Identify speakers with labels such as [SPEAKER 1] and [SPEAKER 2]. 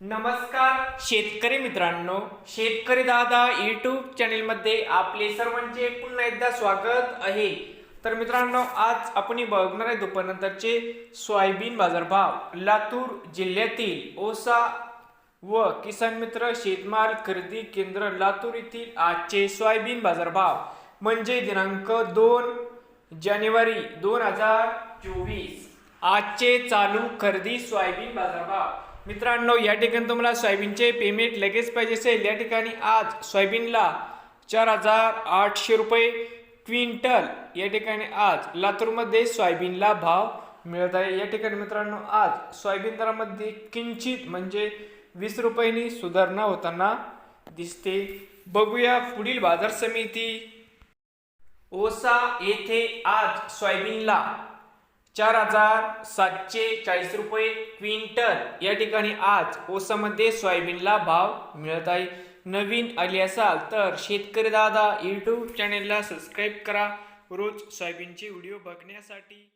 [SPEAKER 1] नमस्कार शेतकरी मित्रांनो. शेतकरी दादा युट्यूब चॅनेलमध्ये आपले सर्वांचे पुन्हा एकदा स्वागत आहे. तर मित्रांनो आज आपण बघणार आहे दुपारनंतरचे सोयाबीन बाजारभाव. लातूर जिल्ह्यातील ओसा व किसान मित्र शेतमाल खरेदी केंद्र लातूर येथील आजचे सोयाबीन बाजारभाव. म्हणजे दिनांक दोन जानेवारी दोन हजार चोवीस. आजचे चालू खरेदी सोयाबीन बाजारभाव. मित्रांनो या ठिकाणी तुम्हाला सोयाबीनचे पेमेंट लगेच पाहिजे असेल. या ठिकाणी आज सोयाबीनला चार हजार आठशे रुपये क्विंटल. या ठिकाणी आज लातूरमध्ये सोयाबीनला भाव मिळत आहे. या ठिकाणी मित्रांनो आज सोयाबीन दरामध्ये किंचित म्हणजे वीस रुपयांनी सुधारणा होताना दिसते. बघूया पुढील बाजार समिती. ओसा येथे आज सोयाबीनला चार हजार सातशे चाळीस रुपये क्विंटल. या ठिकाणी आज ओसामध्ये सोयाबीनला भाव मिळत आहे. नवीन आले असाल तर शेतकरी दादा यूट्यूब चॅनेलला सबस्क्राईब करा. रोज सोयाबीनचे व्हिडिओ बघण्यासाठी.